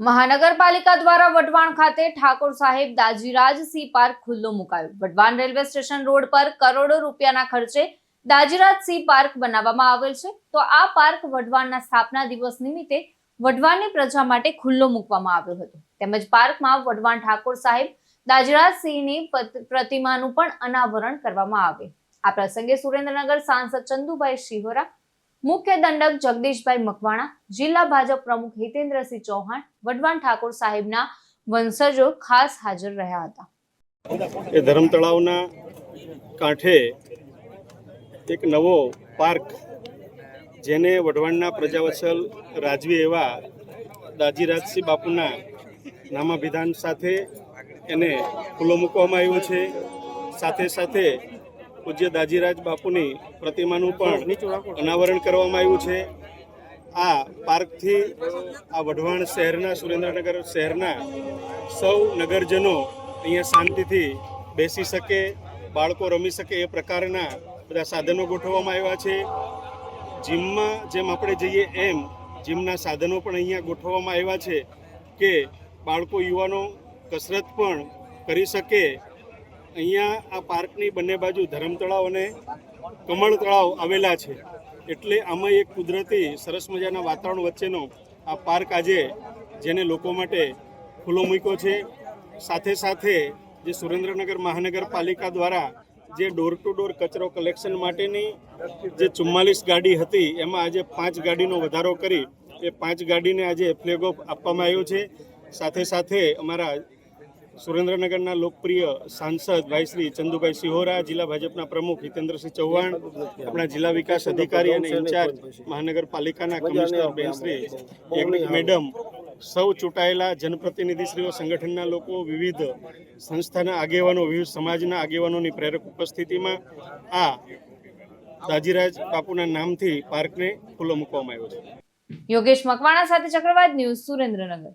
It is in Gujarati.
મહાનગરપાલિકા દ્વારા વઢવાણ ખાતે ઠાકોર સાહેબ દાજીરાજ સી પાર્ક ખુલ્લો મુકાયો. વઢવાણ રેલવે સ્ટેશન રોડ પર કરોડો રૂપિયાના ખર્ચે દાજીરાજ સી પાર્ક બનાવવામાં આવેલ છે. તો આ પાર્ક વઢવાણના સ્થાપના દિવસ નિમિત્તે વઢવાણની પ્રજા માટે ખુલ્લો મૂકવામાં આવ્યો હતો. તેમજ પાર્કમાં વઢવાણ ઠાકોર સાહેબ દાજીરાજ સિંહની પત- પ્રતિમાનું પણ અનાવરણ કરવામાં આવે આ પ્રસંગે સુરેન્દ્રનગર સાંસદ ચંદુભાઈ શિહોરા મુખ્ય દંડક જગદીશભાઈ મકવાણા, જિલ્લા ભાજપ પ્રમુખ હિતેન્દ્રસિંહ ચૌહાણ, વઢવાણ ઠાકોર સાહેબના વંશજો ખાસ હાજર રહ્યા હતા. એ ધરમ તળાવના કાંઠે એક નવો પાર્ક જેને વઢવાણના પ્રજાવત્સલ રાજવી એવા દાજીરાજસિંહ બાપુના નામાભિધાન સાથે એને ખુલ્લો મૂકવામાં આવ્યો છે. સાથે સાથે પૂજ્ય દાજીરાજ બાપુની પ્રતિમાનું પણ અનાવરણ કરવામાં આવ્યું છે. આ પાર્કથી આ વઢવાણ શહેરના, સુરેન્દ્રનગર શહેરના સૌ નગરજનો અહીંયા શાંતિથી બેસી શકે, બાળકો રમી શકે એ પ્રકારના બધા સાધનો ગોઠવવામાં આવ્યા છે. જીમમાં જેમ આપણે જઈએ એમ જીમના સાધનો પણ અહીંયા ગોઠવવામાં આવ્યા છે કે બાળકો, યુવાનો કસરત પણ કરી શકે અહીંયા આ પાર્કની બંને બાજુ ધરમ તળાવ અને કમળ તળાવ આવેલા છે. એટલે આમાં એક કુદરતી સરસ મજાના વાતાવરણ વચ્ચેનો આ પાર્ક આજે જેને લોકો માટે ખુલ્લો મૂક્યો છે. સાથે સાથે જે સુરેન્દ્રનગર મહાનગરપાલિકા દ્વારા જે ડોર ટુ ડોર કચરો કલેક્શન માટેની જે ચુમ્માલીસ ગાડી હતી, એમાં આજે પાંચ ગાડીનો વધારો કરી એ પાંચ ગાડીને આજે ફ્લેગ ઓફ આપવામાં આવ્યો છે. સાથે સાથે અમારા સુરેન્દ્રનગરના લોકપ્રિય સાંસદ ભાઈ શ્રી ચંદુભાઈ સિહોરા, જિલ્લા ભાજપના પ્રમુખ હિતેન્દ્રસિંહ ચૌહાણ, આપણા જિલ્લા વિકાસ અધિકારી અને ઇન્ચાર્જ મહાનગરપાલિકાના કમિશનર બેન મેડમ, સૌ ચૂંટાયેલા જનપ્રતિનિધિશ્રીઓ, સંગઠનના લોકો, વિવિધ સંસ્થાના આગેવાનો, વિવિધ સમાજના આગેવાનોની પ્રેરક ઉપસ્થિતિમાં આ દાજીરાજ બાપુના નામથી પાર્કને ખુલ્લો મૂકવામાં આવ્યો છે. યોગેશ મકવાણા સાથે ચક્રવાત ન્યૂઝ સુરેન્દ્રનગર.